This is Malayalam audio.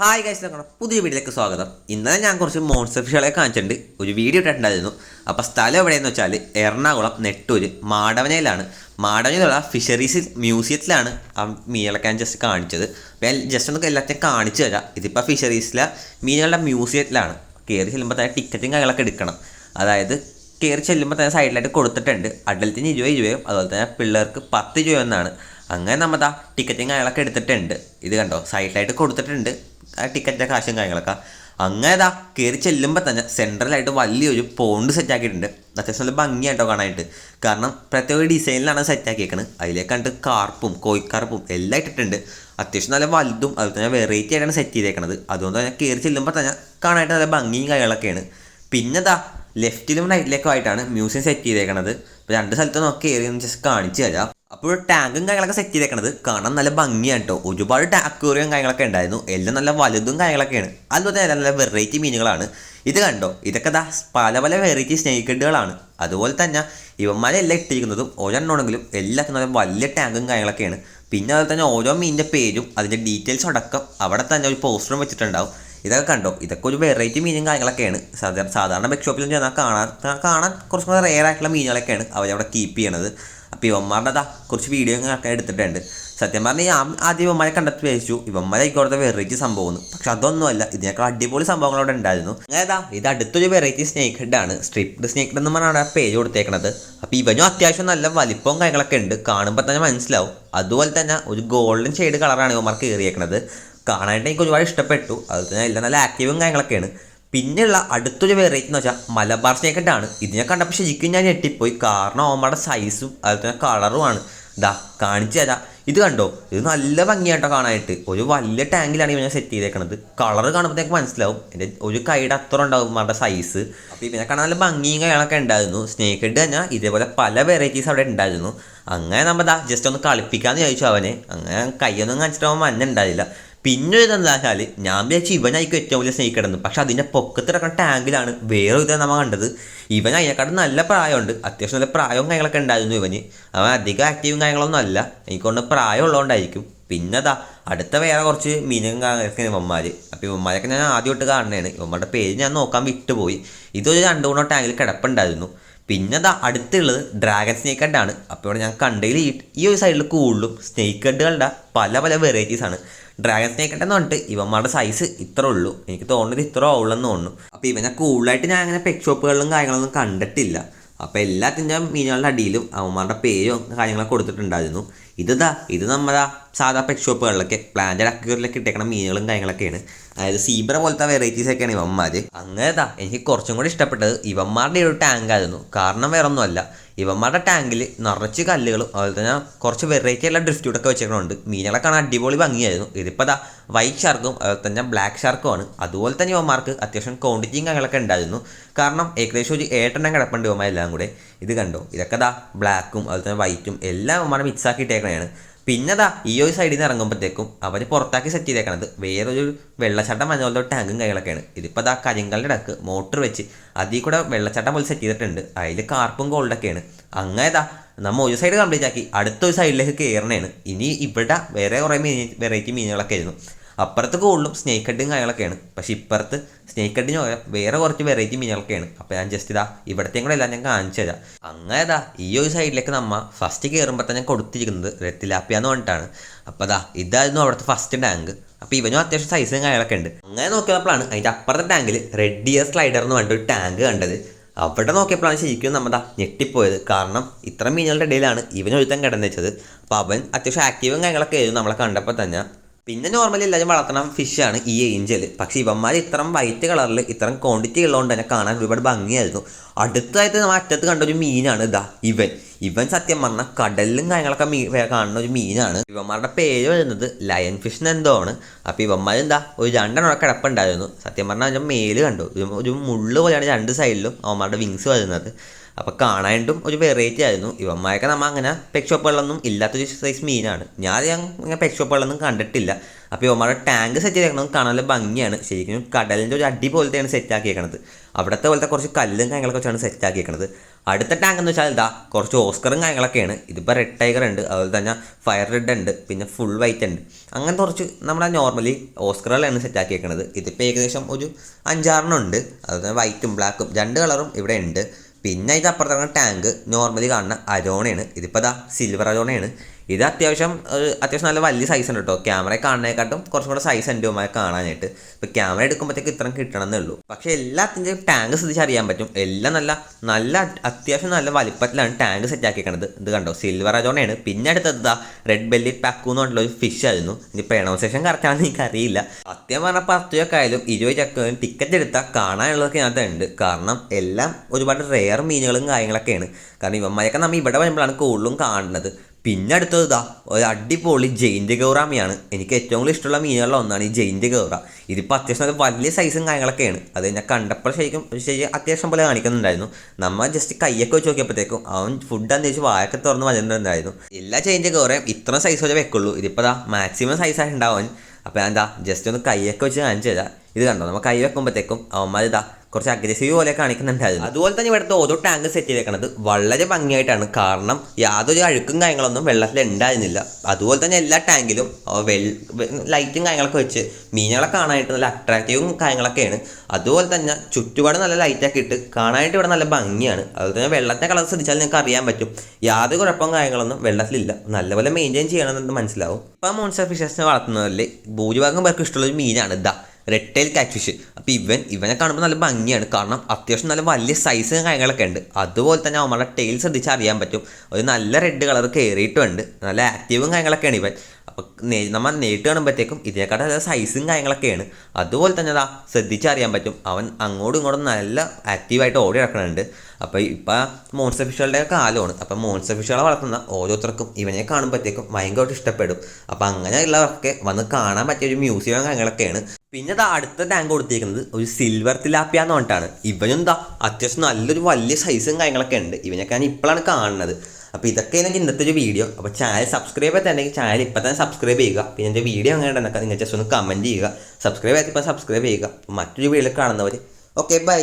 ഹായ് ഗൈസ് നോക്കണം പുതിയ വീഡിയോയിലേക്ക് സ്വാഗതം. ഇന്നലെ ഞാൻ കുറച്ച് മോൺസ്റ്റർ ഫിഷുകളെ കാണിച്ചിട്ടുണ്ട്. ഒരു വീഡിയോ ഇട്ടിട്ടുണ്ടായിരുന്നു. അപ്പോൾ സ്ഥലം എവിടെയെന്ന് വെച്ചാൽ എറണാകുളം നെട്ടൂര് മാടവനയിലാണ്. മാടവനയിലുള്ള ഫിഷറീസ് മ്യൂസിയത്തിലാണ് ആ മീനുകളൊക്കെ ഞാൻ ജസ്റ്റ് കാണിച്ചത്. ഞാൻ ജസ്റ്റ് ഒന്ന് എല്ലാത്തിനും കാണിച്ചു തരാം. ഇതിപ്പോൾ ഫിഷറീസിലെ മീനുകളുടെ മ്യൂസിയത്തിലാണ് കയറി ചെല്ലുമ്പോൾ തന്നെ ടിക്കറ്റും കാര്യങ്ങളൊക്കെ എടുക്കണം. അതായത് കയറി ചെല്ലുമ്പോൾ തന്നെ സൈഡിലായിട്ട് കൊടുത്തിട്ടുണ്ട്. അഡൽറ്റിന് ഇരുപത് രൂപയും അതുപോലെ തന്നെ പിള്ളേർക്ക് പത്ത് രൂപ എന്നാണ്. അങ്ങനെ ആ ടിക്കറ്റും കാര്യങ്ങളൊക്കെ എടുത്തിട്ടുണ്ട്. ഇത് കണ്ടോ? സൈഡിലായിട്ട് കൊടുത്തിട്ടുണ്ട്. ടിക്കറ്റിന്റെ കാശും കാര്യങ്ങളൊക്കെ. അങ്ങനെ ഇതാ കയറി ചെല്ലുമ്പോൾ തന്നെ സെൻട്രലായിട്ട് വലിയൊരു പോണ്ട് സെറ്റ് ആക്കിയിട്ടുണ്ട്. അത്യാവശ്യം നല്ല ഭംഗിയായിട്ടോ കാണാനായിട്ട്. കാരണം പ്രത്യേക ഡിസൈനിലാണ് സെറ്റ് ആക്കിയേക്കുന്നത് അതിലേക്ക് കണ്ട് കാർപ്പും കോയിക്കാർപ്പും എല്ലാം ഇട്ടിട്ടുണ്ട്. അത്യാവശ്യം നല്ല വലുതും അതുപോലെ തന്നെ വെറൈറ്റി ആയിട്ടാണ് സെറ്റ് ചെയ്തേക്കുന്നത് അതുകൊണ്ട് തന്നെ കയറി ചെല്ലുമ്പോൾ തന്നെ കാണാനായിട്ട് നല്ല ഭംഗിയും കാര്യങ്ങളൊക്കെയാണ്. പിന്നെ ദാ ലെഫ്റ്റിലും റൈറ്റിലേക്കും ആയിട്ടാണ് മ്യൂസിയം സെറ്റ് ചെയ്തേക്കണത്. രണ്ട് സ്ഥലത്തും നോക്കി കയറി ജസ്റ്റ് കാണിച്ചു തരാം. അപ്പോൾ ടാങ്കും കാര്യങ്ങളൊക്കെ സെറ്റ് ചെയ്തേക്കണത് കാണാൻ നല്ല ഭംഗിയാണ് കേട്ടോ ഒരുപാട് അക്വേറിയം കാര്യങ്ങളൊക്കെ ഉണ്ടായിരുന്നു. എല്ലാം നല്ല വലുതും കാര്യങ്ങളൊക്കെയാണ്. അതുപോലെ തന്നെ നല്ല വെറൈറ്റി മീനുകളാണ്. ഇത് കണ്ടോ? ഇതൊക്കെ ദാ പല പല വെറൈറ്റി സ്നേഹിക്കഡുകളാണ് അതുപോലെ തന്നെ ഇവന്മാരെല്ലാം ഇട്ടിരിക്കുന്നതും ഓരോണെങ്കിലും എല്ലാത്തിനും നല്ല വലിയ ടാങ്കും കാര്യങ്ങളൊക്കെയാണ്. പിന്നെ അതുപോലെ തന്നെ ഓരോ മീനിന്റെ പേരും അതിന്റെ ഡീറ്റെയിൽസ് അടക്കം അവിടെ തന്നെ ഒരു പോസ്റ്ററും വെച്ചിട്ടുണ്ടാവും. ഇതൊക്കെ കണ്ടോ? ഇതൊക്കെ ഒരു വെറൈറ്റി മീനും കാര്യങ്ങളൊക്കെയാണ്. സാധാരണ സാധാരണ ബെക്ക് ഷോപ്പിലും ചെന്നാൽ കാണാൻ കാണാൻ കുറച്ചും കൂടെ റെയർ ആയിട്ടുള്ള മീനുകളൊക്കെയാണ് അവരവിടെ കീപ്പ് ചെയ്യണത്. അപ്പോൾ ഇവന്മാരുടെ കുറച്ച് വീഡിയോ ഒക്കെ എടുത്തിട്ടുണ്ട്. സത്യം പറഞ്ഞാൽ ഞാൻ ആദ്യം ഇവന്മാരെ കണ്ടെത്തി വിചാരിച്ചു. ഇവന്മാരെ ഇക്കോടത്തെ വെറൈറ്റി സംഭവം പക്ഷെ അതൊന്നുമല്ല. ഇതിനേക്കാൾ അടിപൊളി സംഭവങ്ങൾ അവിടെ ഉണ്ടായിരുന്നു. ഏതാ ഇത് അടുത്തൊരു വെറൈറ്റി സ്നേക്ക് ഹെഡ് ആണ്. സ്ട്രിപ്ഡ് സ്നേക്ക് ഹെഡ് എന്ന് പറഞ്ഞാണ് ആ പേര് കൊടുത്തേക്കണത്. അപ്പോൾ ഇവനും അത്യാവശ്യം നല്ല വലിപ്പവും കാര്യങ്ങളൊക്കെ ഉണ്ട്. കാണുമ്പോൾ തന്നെ മനസ്സിലാവും. അതുപോലെ തന്നെ ഒരു ഗോൾഡൻ ഷെയ്ഡ് കളറാണ് ഇവന്മാർക്ക് കയറിയേക്കണത് കാണാനായിട്ട് എനിക്ക് ഒരുപാട് ഇഷ്ടപ്പെട്ടു. അതുപോലെ തന്നെ എല്ലാം നല്ല ആക്റ്റീവും കാര്യങ്ങളൊക്കെയാണ്. പിന്നെയുള്ള അടുത്തൊരു വെറൈറ്റി എന്ന് വെച്ചാൽ മലബാർ സ്നേക്കറ്റ് ആണ് ഇതിനെ കണ്ടപ്പോൾ ശരിക്കും ഞാൻ ഞെട്ടിപ്പോയി. കാരണം ഓമയുടെ സൈസും അതുപോലെ തന്നെ കളറുമാണ് ഇതാ കാണിച്ചു തരാം. ഇത് കണ്ടോ? ഇത് നല്ല ഭംഗിയായിട്ടോ കാണാനായിട്ട്. ഒരു വലിയ ടാങ്കിലാണ് ഞാൻ സെറ്റ് ചെയ്തേക്കണത്. കളർ കാണുമ്പോഴത്തേക്ക് മനസ്സിലാവും. എന്റെ ഒരു കൈയുടെ അത്ര ഉണ്ടാവും അവരുടെ സൈസ് അപ്പോൾ ഇവനെ കാണാൻ നല്ല ഭംഗിയും കാര്യങ്ങളൊക്കെ ഉണ്ടായിരുന്നു. സ്നേക്ക് ഹെഡ് തന്നെ ഇതേപോലെ പല വെറൈറ്റീസ് അവിടെ ഉണ്ടായിരുന്നു. അങ്ങനെ നമ്മൾ ജസ്റ്റ് ഒന്ന് കളിപ്പിക്കാമെന്ന് ചോദിച്ചു അവനെ. അങ്ങനെ കൈയൊന്നും കാണിച്ചിട്ട് അവൻ മഞ്ഞ ഉണ്ടായില്ല പിന്നെ ഇതെന്താ വെച്ചാൽ ഞാൻ വിചാരിച്ചു ഇവനായിരിക്കും ഏറ്റവും വലിയ സ്നേക്ക് കിടന്നു പക്ഷെ അതിന്റെ പൊക്കത്ത് കിടക്കുന്ന ടാങ്കിലാണ് വേറെ ഇത് നമ്മൾ കണ്ടത്. ഇവൻ അതിനെക്കാട്ടും നല്ല പ്രായമുണ്ട്. അത്യാവശ്യം നല്ല പ്രായവും കാര്യങ്ങളൊക്കെ ഉണ്ടായിരുന്നു ഇവന്. അവൻ അധികം ആക്റ്റീവും കാര്യങ്ങളൊന്നും അല്ല. എനിക്കൊണ്ട് പ്രായമുള്ളതുകൊണ്ടായിരിക്കും പിന്നെ അതാ അടുത്ത വേറെ കുറച്ച് മീനും കാര്യങ്ങളൊക്കെ ഇവന്മാർ അപ്പോൾ ഇവന്മാരൊക്കെ ഞാൻ ആദ്യമായിട്ട് കാണുന്നതാണ്. ഇവന്മാരുടെ പേര് ഞാൻ നോക്കാൻ വിട്ടുപോയി. ഇതൊരു രണ്ട് മൂന്നോ ടാങ്കിൽ കിടപ്പുണ്ടായിരുന്നു. പിന്നെ അതാ അടുത്തുള്ളത് ഡ്രാഗൺ സ്നേക്ക് ഹെഡ് ആണ്. അപ്പോൾ ഇവിടെ ഞാൻ കണ്ടതിൽ ഈ ഒരു സൈഡിൽ കൂടുതലും സ്നേക്ക് ഹെഡുകളുടെ പല പല വെറൈറ്റീസ് ആണ്. ഡ്രാഗൺ സ്നേക്ക് ഹെഡ് എന്ന് പറഞ്ഞിട്ട് ഇവന്മാരുടെ സൈസ് ഇത്ര ഉള്ളൂ. എനിക്ക് തോന്നുന്നത് ഇത്ര ഉള്ളെന്ന് തോന്നുന്നു. അപ്പോൾ ഇവനെ കൂടുതലായിട്ട് ഞാൻ അങ്ങനെ പെറ്റ് ഷോപ്പുകളിലും കാര്യങ്ങളൊന്നും കണ്ടിട്ടില്ല. അപ്പോൾ എല്ലാത്തിന്റെ മീനുകളുടെ അടിയിലും അവന്മാരുടെ പേരും കാര്യങ്ങളൊക്കെ കൊടുത്തിട്ടുണ്ടായിരുന്നു. ഇതാ ഇത് നമ്മുടെ സാധാ പെറ്റ് ഷോപ്പുകളിലൊക്കെ പ്ലാന്റഡ് അക്യൂറിലൊക്കെ ഇട്ടേക്കണ മീനുകളും കാര്യങ്ങളൊക്കെയാണ്. അതായത് സീബ്ര പോലത്തെ വെറൈറ്റീസ് ഒക്കെയാണ് ഇവന്മാർ അങ്ങനെതാ എനിക്ക് കുറച്ചും കൂടി ഇഷ്ടപ്പെട്ടത് ഇവന്മാരുടെ ഒരു ടാങ്ക് ആയിരുന്നു. കാരണം വേറെ ഒന്നുമല്ല ഇവന്മാരുടെ ടാങ്കിൽ നിറച്ച് കല്ലുകളും അതുപോലെ തന്നെ കുറച്ച് വെറൈറ്റി ഉള്ള ഡ്രിഫ്റ്റൂട്ടൊക്കെ വെച്ചേക്കണുണ്ട്. മീനുകളെ കാണാൻ അടിപൊളി ഭംഗിയായിരുന്നു. ഇതിപ്പോൾ ദാ വൈറ്റ് ഷാർക്കും അതുപോലെ തന്നെ ബ്ലാക്ക് ഷാർക്കുമാണ് അതുപോലെ തന്നെ ഇവന്മാർക്ക് അത്യാവശ്യം ക്വാണ്ടിറ്റിയും കാര്യങ്ങളൊക്കെ ഉണ്ടായിരുന്നു. കാരണം ഏകദേശം ഒരു ഏട്ടെണ്ണം കിടപ്പുണ്ട് ഇവന്മാരെല്ലാം കൂടെ. ഇത് കണ്ടോ? ഇതൊക്കെ ദാ ബ്ലാക്കും അതുപോലെ തന്നെ വൈറ്റും എല്ലാം ഇവന്മാരെ മിക്സ് ആക്കി ഇട്ടേക്കണതാണ് പിന്നെ ദാ ഈ ഒരു സൈഡിൽ നിന്ന് ഇറങ്ങുമ്പോഴത്തേക്കും അവർ പുറത്താക്കി സെറ്റ് ചെയ്തേക്കണത് വേറൊരു വെള്ളച്ചാട്ടം മഞ്ഞ ടാങ്കും കാര്യങ്ങളൊക്കെയാണ്. ഇതിപ്പോൾ അതാ കരിങ്കലിന്റെ ഇടയ്ക്ക് മോട്ടർ വെച്ച് അതിൽ കൂടെ വെള്ളച്ചാട്ടം പോലെ സെറ്റ് ചെയ്തിട്ടുണ്ട്. അതിൽ കാർപ്പും ഗോൾഡൊക്കെയാണ് അങ്ങനെ ദാ നമ്മൾ ഒരു സൈഡ് കംപ്ലീറ്റ് ആക്കി അടുത്തൊരു സൈഡിലേക്ക് കയറണേണ് ഇനി ഇവിടെ വേറെ കുറേ മീൻ വെറൈറ്റി മീനുകളൊക്കെ ആയിരുന്നു. അപ്പുറത്ത് കൂടുതലും സ്നേക്ക് ഹെഡും കാര്യങ്ങളൊക്കെയാണ്. പക്ഷേ ഇപ്പുറത്ത് സ്നേക്ക് ഹെഡിന് പകരം വേറെ കുറച്ച് വെറൈറ്റി മീനുകളൊക്കെയാണ്. അപ്പോൾ ഞാൻ ജസ്റ്റ് ഇതാ ഇവിടത്തെയും കൂടെ എല്ലാം ഞാൻ കാണിച്ചു തരാം. അങ്ങനെ ഇതാ ഈ ഒരു സൈഡിലേക്ക് നമ്മ ഫസ്റ്റ് കയറുമ്പോൾ തന്നെ കൊടുത്തിരിക്കുന്നത് റെത്തിലാപ്പിയ എന്ന് പറഞ്ഞിട്ടാണ്. അപ്പോൾ അതാ ഇതായിരുന്നു അവിടുത്തെ ഫസ്റ്റ് ടാങ്ക് അപ്പോൾ ഇവനും അത്യാവശ്യം സൈസും കാര്യങ്ങളൊക്കെ ഉണ്ട്. അങ്ങനെ നോക്കിയപ്പോഴാണ് അതിന്റെ അപ്പുറത്തെ ടാങ്കിൽ റെഡ് ഇയർ സ്ലൈഡർ എന്ന് പറഞ്ഞിട്ട് ഒരു ടാങ്ക് കണ്ടത്. അവിടെ നോക്കിയപ്പോഴാണ് ശരിക്കും നമ്മുടെ ഞെട്ടിപ്പോയത്. കാരണം ഇത്ര മീനുകളുടെ ഇടയിലാണ് ഇവൻ ഒരുത്തൻ കിടന്നുവെച്ചത് അപ്പോൾ അവൻ അത്യാവശ്യം ആക്റ്റീവും കാര്യങ്ങളൊക്കെ ആയിരുന്നു നമ്മളെ കണ്ടപ്പോൾ തന്നെ. പിന്നെ നോർമലി എല്ലാവരും വളർത്തണ ഫിഷാണ് ഈ ഏഞ്ചൽ പക്ഷേ ഇവന്മാർ ഇത്രയും വൈറ്റ് കളറിൽ ഇത്രയും ക്വാണ്ടിറ്റി ഉള്ളതുകൊണ്ട് തന്നെ കാണാൻ ഒരുപാട് ഭംഗിയായിരുന്നു. അടുത്തായിട്ട് നമ്മൾ അറ്റത്ത് കണ്ട ഒരു മീനാണ് ഇതാ ഇവൻ. ഇവൻ സത്യം പറഞ്ഞാൽ കടലിലും കാര്യങ്ങളൊക്കെ മീ കാണുന്ന ഒരു മീനാണ്. ഇവന്മാരുടെ പേര് വരുന്നത് ലയൺ ഫിഷ് എന്തോ ആണ് അപ്പോൾ ഇവന്മാർ എന്താ ഒരു രണ്ടെണ്ണം കിടപ്പുണ്ടായിരുന്നു. സത്യം പറഞ്ഞാൽ അതിന്റെ മേൽ കണ്ടു. ഒരു മുള്ള് പോലെയാണ് രണ്ട് സൈഡിലും അവന്മാരുടെ വിങ്സ് വരുന്നത്. അപ്പോൾ കാണാനായിട്ടും ഒരു വെറൈറ്റി ആയിരുന്നു. ഇവന്മാരൊക്കെ നമ്മൾ അങ്ങനെ പെറ്റ് ഷോപ്പുകളിലൊന്നും ഇല്ലാത്തൊരു സൈസ് മീനാണ് ഞാൻ അങ്ങനെ പെറ്റ് ഷോപ്പുകളിലൊന്നും കണ്ടിട്ടില്ല. അപ്പോൾ ഇവന്മാരുടെ ടാങ്ക് സെറ്റ് ചെയ്തേക്കുന്നത് കാണാൻ നല്ല ഭംഗിയാണ്. ശരിക്കും കടലിന്റെ ഒരു അടി പോലത്തെയാണ് സെറ്റ് ആക്കിയേക്കണത്. അവിടുത്തെ പോലത്തെ കുറച്ച് കല്ലും കാര്യങ്ങളൊക്കെ വെച്ചാണ് സെറ്റ് ആക്കിയേക്കണത്. അടുത്ത ടാങ്ക് എന്ന് വെച്ചാൽ ഇതാ കുറച്ച് ഓസ്കറും കാര്യങ്ങളൊക്കെയാണ് ഇതിപ്പോൾ റെഡ് ടൈഗർ ഉണ്ട്. അതുപോലെ തന്നെ ഫയർ റെഡ് ഉണ്ട്. പിന്നെ ഫുൾ വൈറ്റ് ഉണ്ട്. അങ്ങനെ കുറച്ച് നമ്മുടെ നോർമലി ഓസ്കറുകളാണ് സെറ്റ് ആക്കിയേക്കണത്. ഇതിപ്പോൾ ഏകദേശം ഒരു അഞ്ചാറെണ്ണം ഉണ്ട്. അതുപോലെ വൈറ്റും ബ്ലാക്കും രണ്ട് കളറും ഇവിടെ ഉണ്ട്. പിന്നെ ഇതപ്പുറത്തുള്ള ടാങ്ക് നോർമലി കാണുന്ന അരോണയാണ്. ഇതിപ്പോൾ ദാ സിൽവർ അരോണയാണ്. ഇത് അത്യാവശ്യം അത്യാവശ്യം നല്ല വലിയ സൈസ് ഉണ്ട് കേട്ടോ ക്യാമറ കാണുന്നതിനെക്കാട്ടും കുറച്ചും കൂടെ സൈസ് ഉണ്ട് ഉമായി കാണാനായിട്ട്. ഇപ്പോൾ ക്യാമറ എടുക്കുമ്പോഴത്തേക്ക് ഇത്രയും കിട്ടണമെന്നേ ഉള്ളൂ പക്ഷേ എല്ലാത്തിന്റെയും ടാങ്ക് ശ്രദ്ധിച്ച് അറിയാൻ പറ്റും. എല്ലാം നല്ല നല്ല അത്യാവശ്യം നല്ല വലിപ്പത്തിലാണ് ടാങ്ക് സെറ്റ് ആക്കിയിരിക്കുന്നത് ഇത് കണ്ടോ? സിൽവർ അജോണയാണ് പിന്നെ അടുത്തത് ദാ റെഡ് ബെല്ലി പാക്കു എന്ന് പറഞ്ഞിട്ടുള്ള ഒരു ഫിഷ് ആയിരുന്നു. ഇനി പ്രൊണൗൺസേഷൻ കറക്റ്റാണെന്ന് എനിക്ക് അറിയില്ല സത്യം പറഞ്ഞാൽ പത്ത് രൂപ ആയാലും ഇരുപത് ചക്കും ടിക്കറ്റ് എടുത്താൽ കാണാനുള്ളതൊക്കെ ഇതിനകത്ത് ഉണ്ട്. കാരണം എല്ലാം ഒരുപാട് റെയർ മീനുകളും കാര്യങ്ങളൊക്കെയാണ്. കാരണം ഇവന്മാരൊക്കെ നമ്മൾ ഇവിടെ വരുമ്പോഴാണ് കൂടുതലും കാണുന്നത്. പിന്നെ അടുത്തത് ഇതാ ഒരു അടിപൊളി ജയിന്റ് മീനാണ് എനിക്ക് ഏറ്റവും കൂടുതൽ ഇഷ്ടമുള്ള മീനുകളിൽ ഒന്നാണ് ഈ ജയിന്റ് ഗൗറ. ഇതിപ്പോൾ അത്യാവശ്യം വലിയ സൈസും കാര്യങ്ങളൊക്കെയാണ്. അത് ഞാൻ കണ്ടപ്പോൾ ശരിക്കും ശരി അത്യാവശ്യം പോലെ കാണിക്കുന്നുണ്ടായിരുന്നു. നമ്മൾ ജസ്റ്റ് കൈയൊക്കെ വെച്ച് നോക്കിയപ്പോഴത്തേക്കും അവൻ ഫുഡ് അന്വേഷിച്ച് വായൊക്കെ തുറന്ന് വരുന്നുണ്ടായിരുന്നു എല്ലാ ജയിന്റ് ഗൗറയും ഇത്ര സൈസ് വരെ വെക്കുള്ളൂ. ഇതിപ്പോൾ ദാ മാക്സിമം സൈസായി അപ്പോൾ എന്താ ജസ്റ്റ് ഒന്ന് കൈയൊക്കെ വെച്ച് കാണിച്ചു തരാം. ഇത് കണ്ടോ? നമ്മൾ കൈ വെക്കുമ്പോഴത്തേക്കും അവന്മാർ ഇതാ കുറച്ച് അഗ്രസീവ് പോലെ കാണിക്കുന്നുണ്ടായിരുന്നു. അതുപോലെ തന്നെ ഇവിടുത്തെ ഓരോ ടാങ്ക് സെറ്റ് ചെയ്തേക്കുന്നത് വളരെ ഭംഗിയായിട്ടാണ്. കാരണം യാതൊരു അഴുക്കും കാര്യങ്ങളൊന്നും വെള്ളത്തിൽ ഉണ്ടായിരുന്നില്ല. അതുപോലെ തന്നെ എല്ലാ ടാങ്കിലും ലൈറ്റും കാര്യങ്ങളൊക്കെ വെച്ച് മീനുകളെ കാണാനായിട്ട് നല്ല അട്രാക്റ്റീവും കാര്യങ്ങളൊക്കെയാണ്. അതുപോലെ തന്നെ ചുറ്റുപാട് നല്ല ലൈറ്റൊക്കെ ഇട്ട് കാണാനായിട്ട് ഇവിടെ നല്ല ഭംഗിയാണ്. അതുപോലെ തന്നെ വെള്ളത്തെ കളർ ശ്രദ്ധിച്ചാൽ നിങ്ങൾക്ക് അറിയാൻ പറ്റും. യാതൊരു കുഴപ്പവും കാര്യങ്ങളൊന്നും വെള്ളത്തിലില്ല. നല്ലപോലെ മെയിന്റെയിൻ ചെയ്യണമെന്ന് മനസ്സിലാവും. ഇപ്പം മോൺസ്റ്റർ ഫിഷസിനെ വളർത്തുന്നതിൽ ഭൂരിഭാഗം പേർക്ക് ഇഷ്ടമുള്ള ഒരു മീനാണ് ഇതാ റെഡ് ടൈൽ കാറ്റ് ഫിഷ് അപ്പോൾ ഇവൻ ഇവനെ കാണുമ്പോൾ നല്ല ഭംഗിയാണ്. കാരണം അത്യാവശ്യം നല്ല വലിയ സൈസ് കാര്യങ്ങളൊക്കെ ഉണ്ട്. അതുപോലെ തന്നെ അവന്മാരുടെ ടെയിൽ ശ്രദ്ധിച്ചാൽ അറിയാൻ പറ്റും. ഒരു നല്ല റെഡ് കളർ കയറിയിട്ടുമുണ്ട് നല്ല ആക്റ്റീവും കാര്യങ്ങളൊക്കെയാണ് ഇവൻ. അപ്പോൾ നമ്മൾ നേരിട്ട് കാണുമ്പോഴത്തേക്കും ഇതിനെക്കാട്ടും നല്ല സൈസും കാര്യങ്ങളൊക്കെയാണ്. അതുപോലെ തന്നെ അതാ ശ്രദ്ധിച്ചറിയാൻ പറ്റും. അവൻ അങ്ങോട്ടും ഇങ്ങോട്ടും നല്ല ആക്റ്റീവായിട്ട് ഓടി നടക്കണുണ്ട് അപ്പോൾ ഇപ്പം മോൺസ്റ്റർ ഫിഷുകളുടെ കാലമാണ്. അപ്പം മോൺസ്റ്റർ ഫിഷുകളെ വളർത്തുന്ന ഓരോരുത്തർക്കും ഇവനെ കാണുമ്പോഴത്തേക്കും ഭയങ്കരമായിട്ട് ഇഷ്ടപ്പെടും. അപ്പം അങ്ങനെയുള്ളവർക്ക് വന്ന് കാണാൻ പറ്റിയ ഒരു മ്യൂസിയം കാര്യങ്ങളൊക്കെയാണ്. പിന്നെ ദാ അടുത്ത ടാങ്ക് കൊടുത്തിരിക്കുന്നത് ഒരു സിൽവർ തിലാപ്പിയ എന്ന് പറഞ്ഞിട്ടാണ്. ഇവനും എന്താ അത്യാവശ്യം നല്ലൊരു വലിയ സൈസും കാര്യങ്ങളൊക്കെ ഉണ്ട്. ഇവനൊക്കെ ഞാൻ ഇപ്പോഴാണ് കാണുന്നത്. അപ്പോൾ ഇതൊക്കെയാണ് ഇന്നത്തെ ഒരു വീഡിയോ അപ്പോൾ ചാനൽ സബ്സ്ക്രൈബ് ചെയ്തിട്ടുണ്ടെങ്കിൽ ചാനൽ ഇപ്പം തന്നെ സബ്സ്ക്രൈബ് ചെയ്യുക. പിന്നെ എന്റെ വീഡിയോ അങ്ങനെ ഉണ്ടെന്നൊക്കെ നിങ്ങൾ ജസ്റ്റ് ഒന്ന് കമന്റ് ചെയ്യുക. സബ്സ്ക്രൈബ് ഇപ്പം സബ്സ്ക്രൈബ് ചെയ്യുക. മറ്റൊരു വീഡിയോ കാണുന്നവർ ഓക്കെ ബൈ